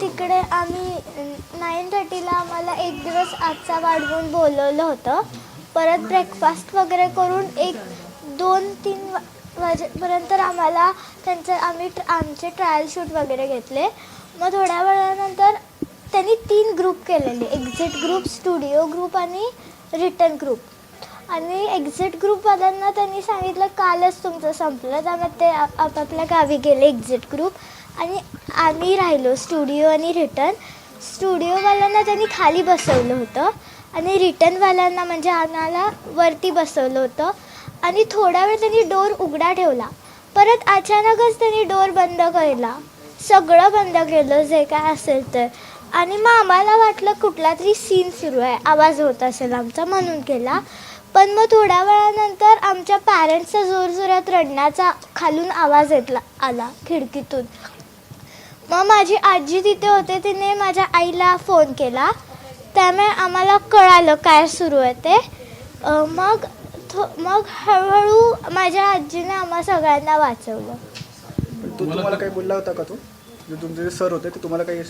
तिकडे आम्ही नाईन थर्टीला आम्हाला एक दिवस आजचा वाढवून बोलवलं होतं. परत ब्रेकफास्ट वगैरे करून एक दोन तीन वाजेपर्यंत आम्हाला त्यांचं आम्ही ट्र- आमचे ट्रायल शूट वगैरे घेतले. मग थोड्या वेळानंतर त्यांनी तीन ग्रुप केलेले. एक्झिट ग्रुप स्टुडिओ ग्रुप आणि रिटर्न ग्रुप आणि एक्झिट ग्रुपवाल्यांना त्यांनी सांगितलं कालच तुमचं संपलं. त्यामुळे ते आपापल्या गावी गेले एक्झिट ग्रुप आणि आम्ही राहिलो स्टुडिओ आणि रिटर्न. स्टुडिओवाल्यांना त्यांनी खाली बसवलं होतं. आणि रिटर्नवाल्यांना म्हणजे आम्हाला वरती बसवलं होतं. आणि थोडा वेळ त्यांनी डोर उघडा ठेवला. परत अचानकच त्यांनी डोर बंद केला. सगळं बंद केलं जे काय असेल तर आणि मग आम्हाला वाटलं कुठला तरी सीन सुरू आहे. आवाज होत असेल आमचा म्हणून केला. पण मग थोड्या वेळानंतर आमच्या पॅरेंट्सचा जोरजोरात रडण्याचा खालून आवाज येतला आला खिडकीतून. मग माझी आजी तिथे होते तिने माझ्या आईला फोन केला. त्यामुळे आम्हाला कळालं काय सुरू आहे ते. मग थो मग हळूहळू माझ्या आजीने आम्हा सगळ्यांना वाचवलं. तो तुम्हाला काही बोलला होता का तो? जे तुमचे जे सर होते ते तुम्हाला काही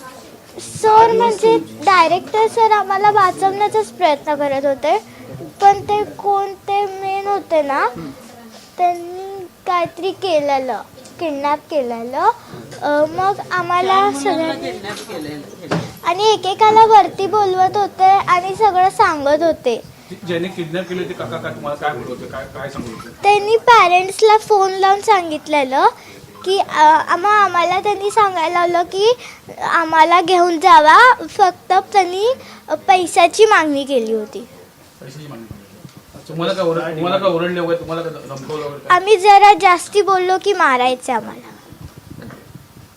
सर म्हणजे डायरेक्टर सर आम्हाला वाचवण्याचाच प्रयत्न करत होते. पण ते कोणते मेन होते ना त्यांनी काहीतरी केलेलं. किडनॅप केलेलं. मग आम्हाला सगळ्यांनी आणि एकेकाला वरती बोलवत होते आणि सगळं सांगत होते. ज्याने किडनॅप केले ते काका काय तुम्हाला काय बोलत होते काय काय सांगत होते त्यांनी पॅरेंट्सला फोन लावून सांगितलेलं की मग आम्हाला त्यांनी सांगायला लावलं की आम्हाला घेऊन जावा. फक्त त्यांनी पैशाची मागणी केली होती. पैशाची मागणी. तुम्हाला काय ओरड तुम्हाला काय ओरडले वगैरे? तुम्हाला काय धमकवलं वगैरे काय? आम्ही जरा जास्ती बोललो की मारायचे आम्हाला.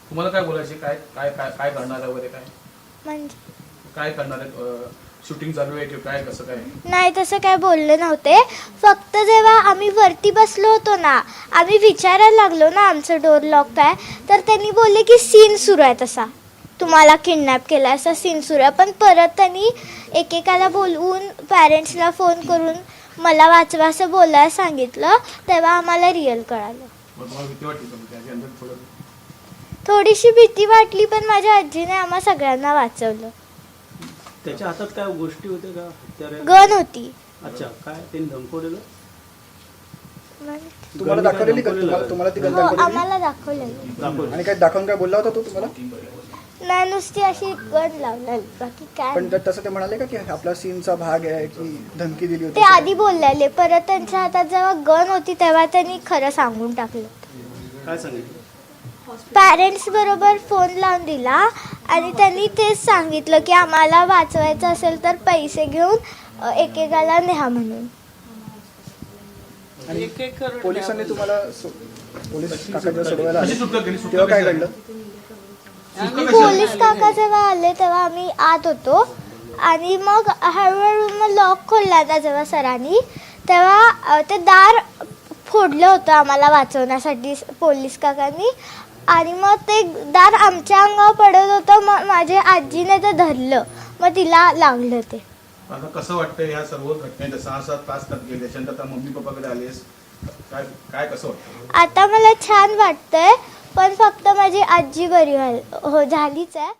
तुम्हाला काय बोलायचे? काय काय काय काय करणार आहे वगैरे काय? म्हणजे? काय करणार आहे? शूटिंग चालू आहे किंवा काय? कसं काय? नाही तसं काय बोलले नव्हते. फक्त जेव्हा आम्ही वरती बसलो होतो ना आम्ही विचारायला लागलो ना आमचं डोर लॉक आहे. तर त्यांनी बोलले की सीन सुरू आहे तसा. तुम्हाला किडनॅप केला असा सीन सुरू आहे. पण परत त्यांनी एकेकाला बोलवून पॅरेंट्सला फोन करून मला वाचवा असं बोलायला सांगितलं तेव्हा आम्हाला रिअल कळालं. थोडं थोडीशी भीती वाटली पण माझ्या आजीने आम्हा सगळ्यांना वाचवलं. त्याच्या हातात काय गोष्टी होत्या का? हत्यारे? गन होती. अच्छा काय? त्यांनी धमकवलेलं? म्हणजे- तुम्हाला दाखवलेली का? तुम्हाला? तुम्हाला ती गन हो दाखवलेली? आम्हाला दाखवलेलं. दाखवलं. आणि काय दाखवून काय बोलला होता तो तुम्हाला? नाही नुसती अशी गन लावलेली बाकी काय पण तसं ते म्हणाले का की आपला सीनचा भाग आहे की धमकी दिली होती? ते आधी बोललेले परत त्यांच्या हातात जेव्हा गन होती तेव्हा त्यांनी खरं सांगून टाकलं. काय सांगितलं? पॅरेंट्स बरोबर फोन लावून दिला आणि त्यांनी तेच सांगितलं की आम्हाला वाचवायचं असेल तर पैसे घेऊन अ, एकेकाला न्या म्हणून. आणि पोलिसांनी तुम्हाला सो- पोलीस काका जेव्हा सोडवायला केली. सुटका तेव्हा काय घडलं? पोलीस काका जेव्हा आले तेव्हा आम्ही आत होतो. आणि मग हळूहळू मग लॉक खोलला होता जेव्हा सरांनी. तेव्हा ते दार फोडलं होतं आम्हाला वाचवण्यासाठी पोलीस काकांनी. आणि मग ते दार आमच्या अंगावर पडत होतं. मग माझ्या आजीने ते धरलं. मग तिला लागलं ते. आता कसं वाटतं ह्या सर्व घटनेत सहा सात तास गेले. त्याच्यानंतर आता मम्मी पप्पाकडे आलेस. काय काय कसं वाटतं आता मला छान वाटतंय. पण फक्त माझी आजी बरी व्हाल हो झालीच आहे.